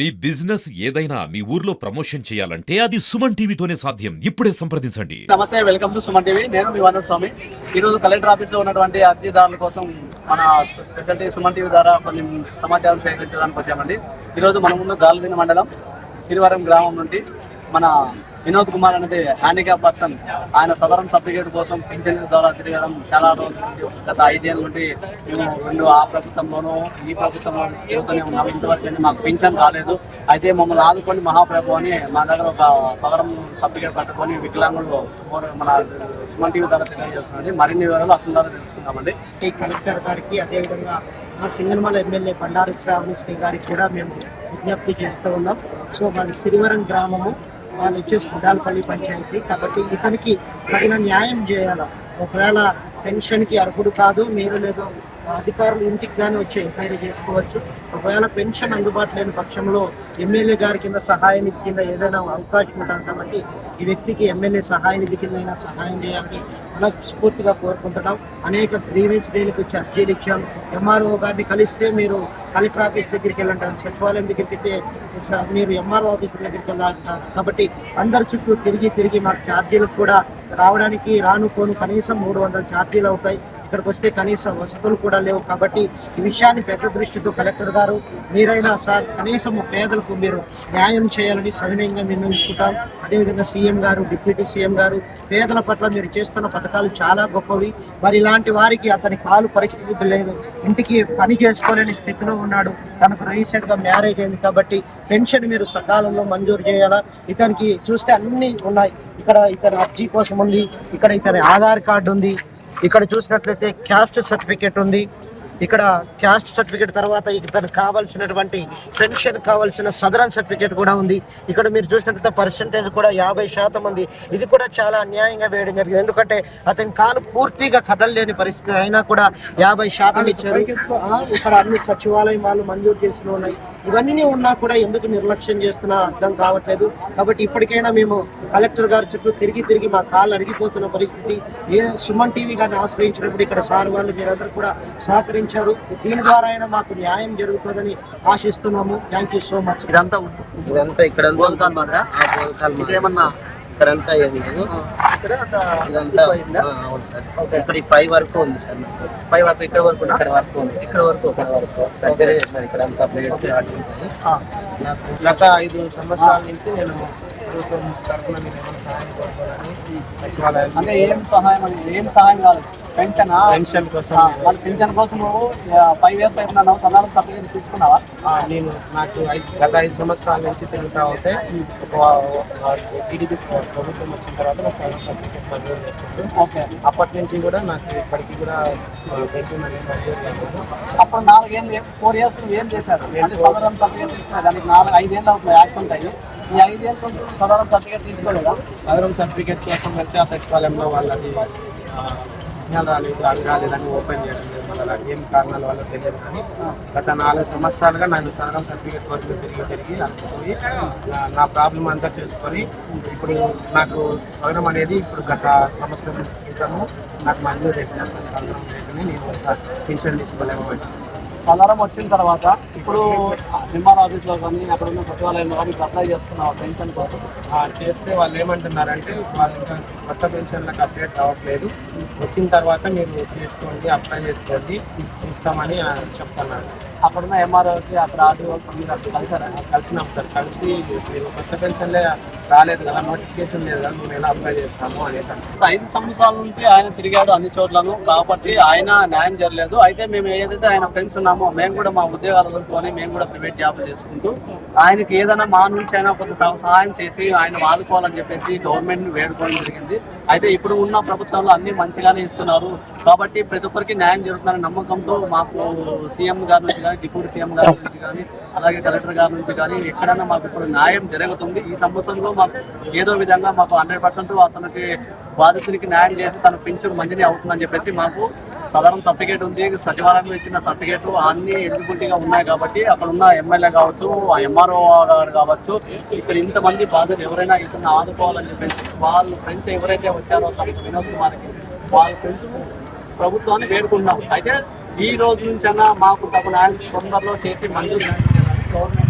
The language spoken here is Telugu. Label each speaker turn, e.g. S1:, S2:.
S1: మీ బిజినెస్ ఏదైనా మీ ఊర్లో ప్రమోషన్ చేయాలంటే అది సుమన్ టీవీతోనే సాధ్యం. ఇప్పుడే సంప్రదించండి.
S2: నమస్తే వెల్కమ్ టు సుమన్ టీవీ. నేను మీ వనరు స్వామి. ఈరోజు కలెక్టర్ ఆఫీస్లో ఉన్నటువంటి అర్జీదారుల కోసం మన స్పెషాలిటీ సుమన్ టీవీ ద్వారా కొన్ని సమాచారం సేకరించడానికి వచ్చామండి. ఈరోజు మన ముందు గాలిదిన మండలం సిరివరం గ్రామం నుండి మన వినోద్ కుమార్ అనేది హ్యాండిక్యాప్ పర్సన్. ఆయన సదరం సర్టిఫికేట్ కోసం పింఛన్ ద్వారా తిరగడం చాలా రోజులు గత ఐదేళ్ళ నుండి మేము రెండు ఆ ప్రభుత్వంలోనూ ఈ ప్రభుత్వంలో తిరుగుతూనే ఉన్నాము. ఇంతవరకు అయితే మాకు పింఛన్ రాలేదు. అయితే మమ్మల్ని ఆదుకొని మహాప్రభు అని మా దగ్గర ఒక సదరం సర్టిఫికేట్ పట్టుకొని వికలాంగులు మన సుమన్ టీవీ ద్వారా తెలియజేస్తున్నాండి మరిన్ని వివరాలు అతని ద్వారా తెలుసుకుందామండి.
S3: ఈ కలెక్టర్ గారికి అదేవిధంగా మా సింగనమల ఎమ్మెల్యే బండారు శ్రావణి శ్రీ గారికి కూడా మేము విజ్ఞప్తి చేస్తూ ఉన్నాం. సో మాది సిరివరం గ్రామము. వాళ్ళు వచ్చేసి గుడాలపల్లి పంచాయతీ. కాబట్టి ఇతనికి తగిన న్యాయం చేయాలి? ఒకవేళ పెన్షన్కి అర్హుడు కాదు మీరు లేదు అధికారులు ఇంటికి కానీ వచ్చి ఎంక్వైరీ చేసుకోవచ్చు. ఒకవేళ పెన్షన్ అందుబాటు లేని పక్షంలో ఎమ్మెల్యే గారి కింద సహాయ నిధి కింద ఏదైనా అవకాశం ఉంటుంది కాబట్టి ఈ వ్యక్తికి ఎమ్మెల్యే సహాయ నిధి కింద అయినా సహాయం చేయాలని మనస్ఫూర్తిగా కోరుకుంటున్నాం. అనేక గ్రీవెన్స్ డేలకు వచ్చి ఇచ్చాం ఎంఆర్ఓ గారిని కలిస్తే మీరు కలెక్టర్ ఆఫీస్ దగ్గరికి వెళ్ళంటారు సచివాలయం దగ్గరికి వెళ్తే మీరు ఎంఆర్ఓ ఆఫీస్ దగ్గరికి వెళ్ళాలి కాబట్టి అందరి చుట్టూ తిరిగి తిరిగి మాకు ఛార్జీలకు కూడా రావడానికి రాను పోను కనీసం మూడు వందల ఛార్జీలు అవుతాయి. ఇక్కడికి వస్తే కనీస వసతులు కూడా లేవు కాబట్టి ఈ విషయాన్ని పెద్ద దృష్టితో కలెక్టర్ గారు మీరైనా సార్ కనీసం పేదలకు మీరు న్యాయం చేయాలని సవినయంగా నిర్ణయించుకుంటాం. అదేవిధంగా సీఎం గారు డిప్యూటీ సీఎం గారు పేదల పట్ల మీరు చేస్తున్న పథకాలు చాలా గొప్పవి. మరి ఇలాంటి వారికి అతని కాలు పరిస్థితి లేదు. ఇంటికి పని చేసుకోలేని స్థితిలో ఉన్నాడు. తనకు రీసెంట్గా మ్యారేజ్ అయింది కాబట్టి పెన్షన్ మీరు సకాలంలో మంజూరు చేయాలా? ఇతనికి చూస్తే అన్నీ ఉన్నాయి. ఇక్కడ ఇతని అర్జీ కోసం ఉంది. ఇక్కడ ఇతని ఆధార్ కార్డు ఉంది. ఇక్కడ చూసినట్లయితే క్యాస్ట్ సర్టిఫికేట్ ఉంది. ఇక్కడ క్యాస్ట్ సర్టిఫికేట్ తర్వాత ఇతనికి కావాల్సినటువంటి పెన్షన్ కావాల్సిన సదరన్ సర్టిఫికేట్ కూడా ఉంది. ఇక్కడ మీరు చూసినట్లయితే పర్సంటేజ్ కూడా యాభై శాతం ఉంది. ఇది కూడా చాలా అన్యాయంగా వేయడం జరిగింది. ఎందుకంటే అతని కాలు పూర్తిగా కదలలేని పరిస్థితి అయినా కూడా యాభై శాతం ఇచ్చారు. ఇక్కడ అన్ని సచివాలయం వాళ్ళు మంజూరు చేసిన ఉన్నాయి. ఇవన్నీ ఉన్నా కూడా ఎందుకు నిర్లక్ష్యం చేస్తున్నా అర్థం కావట్లేదు. కాబట్టి ఇప్పటికైనా మేము కలెక్టర్ గారి చుట్టూ తిరిగి తిరిగి మా కాళ్ళు అరిగిపోతున్న పరిస్థితి. ఏ సుమన్ టీవీ గారిని ఆశ్రయించినప్పుడు ఇక్కడ సార్ వాళ్ళు మీరందరూ కూడా సహకరించారు దీని ద్వారా అయినా మాకు న్యాయం జరుగుతుందని ఆశిస్తున్నాము. థ్యాంక్ యూ సో మచ్
S2: ఇదంతా
S3: ఇదంతా ఇక్కడ
S2: ఏమన్నా
S3: ఇక్కడంతా ఏం లేదు.
S2: ఇక్కడ
S3: పై వరకు ఉంది సార్.
S2: పై వరకు ఇక్కడ వరకు
S3: ఇక్కడ వరకు ఉంది.
S2: ఇక్కడ వరకు
S3: ఇక్కడ వరకు. సర్జరీ చేసిన ఇక్కడ అంతా. నాకు గత ఐదు సంవత్సరాల నుంచి నేను ప్రభుత్వం తరఫున సహాయం కోరుకోవాలని సచివాలయం
S2: అంటే ఏం సహాయం ఏం సహాయం కాదు పెన్షన్
S3: పెన్షన్ కోసం.
S2: వాళ్ళ పెన్షన్ కోసం నువ్వు ఫైవ్ ఇయర్స్ అవుతున్నావు సదారం సర్టిఫికేట్ తీసుకున్నావా?
S3: నేను నాకు ఐదు గత ఐదు సంవత్సరాల నుంచి తిరుగుతా ఉంటే ఒక టీడీపీ ప్రభుత్వం వచ్చిన తర్వాత నాకు చాలా సర్టిఫికేట్ మంజూరు చేస్తుంది
S2: ఓకే.
S3: అప్పటి నుంచి కూడా నాకు ఇప్పటికీ కూడా పెన్షన్ అనేది మంజూరు కాలేదు.
S2: అప్పుడు నాలుగేళ్ళు ఫోర్ ఇయర్స్ నువ్వు ఏం చేశారు అంటే సదరం సర్టిఫికేట్ తీసుకున్నా దానికి నాలుగు ఐదేళ్ళు అవుతుంది యాక్సిడెంట్ అయ్యి. ఈ ఐదేళ్ళు సదరం సర్టిఫికేట్ తీసుకోలేదా?
S3: సదరం సర్టిఫికేట్ కోసం వెళ్తే ఆ సచివాలయంలో వాళ్ళది ఆ, సిగ్నల్ రాలేదు అది రాలేదని ఓపెన్ చేయడం లేదు. మళ్ళీ ఏం కారణాల వల్ల తెలియదు కానీ గత నాలుగు సంవత్సరాలుగా నేను సదరం సర్టిఫికేట్ కోసం తిరిగి తిరిగి అలసిపోయి నా- ప్రాబ్లం అంతా చేసుకొని ఇప్పుడు నాకు సదరం అనేది ఇప్పుడు గత సంవత్సరం క్రితము నాకు మంజూరు చేసిన సార్ సదరం లేకనే నేను పెన్షన్ తీసుకోలేము
S2: సదరం వచ్చిన తర్వాత ఇప్పుడు ఎంఆర్ ఆఫీస్లో కానీ అక్కడ ఉన్న సచివాలయంలో కానీ అప్లై చేస్తున్నావు పెన్షన్ కోసం?
S3: చేస్తే వాళ్ళు ఏమంటున్నారంటే వాళ్ళు ఇంకా కొత్త పెన్షన్లకు అప్డేట్ కావట్లేదు వచ్చిన తర్వాత మీరు చేసుకోండి అప్లై చేసుకోండి చూస్తామని చెప్తున్నాను
S2: అప్పుడున్న ఎంఆర్ఓకి అక్కడ ఆర్డీఓ మీరు అక్కడ కలిసారా?
S3: కలిసినాం సార్. కలిసి మీరు కొత్త పెన్షన్లే రాలేదు కదా నోటిఫికేషన్ లేదు కదా మేము ఎలా అప్లై చేస్తాము అనేసి
S2: ఐదు సంవత్సరాల నుంచి ఆయన తిరిగాడు అన్ని చోట్లను కాబట్టి ఆయన న్యాయం జరగలేదు. అయితే మేము ఏదైతే ఆయన ఫ్రెండ్స్ ఉన్నామో మేము కూడా మా ఉద్యోగాలు వదులుకొని మేము కూడా ప్రైవేట్ జాబ్ చేసుకుంటూ ఆయనకి ఏదైనా మా నుంచి అయినా కొంత సహ- సహాయం చేసి ఆయన వాదుకోవాలని చెప్పేసి గవర్నమెంట్ని వేడుకోవడం జరిగింది. అయితే ఇప్పుడు ఉన్న ప్రభుత్వంలో అన్ని మంచిగా మంచిగానే ఇస్తున్నారు. కాబట్టి ప్రతి ఒక్కరికి న్యాయం జరుగుతుందనే నమ్మకంతో మాకు సీఎం గారి నుంచి కానీ డిప్యూటీ సీఎం గారి నుంచి కానీ అలాగే కలెక్టర్ గారి నుంచి కానీ ఎక్కడైనా మాకు ఇప్పుడు న్యాయం జరుగుతుంది. ఈ సంవత్సరంలో మాకు ఏదో విధంగా మాకు హండ్రెడ్ పర్సెంట్ అతనికి బాధితునికి న్యాయం చేసి తన పింఛన్ మంచిగా అవుతుందని చెప్పేసి మాకు సాధారణ సర్టిఫికేట్ ఉంది. సచివాలయంలో ఇచ్చిన సర్టిఫికేట్ అన్ని ఎలిజిబిలిటీగా ఉన్నాయి కాబట్టి అక్కడ ఉన్న ఎమ్మెల్యే కావచ్చు ఆ ఎంఆర్ఓ గారు కావచ్చు ఇక్కడ ఇంతమంది బాధితులు ఎవరైనా ఇతను ఆదుకోవాలని చెప్పేసి వాళ్ళు ఫ్రెండ్స్ ఎవరైతే వచ్చారో తనకి వినోద్ కుమార్కి వారి పెంచు ప్రభుత్వాన్ని వేడుకుంటున్నాం. అయితే ఈ రోజు నుంచైనా మాకు తగు న్యాయం తొందరలో చేసి మంచి గవర్నమెంట్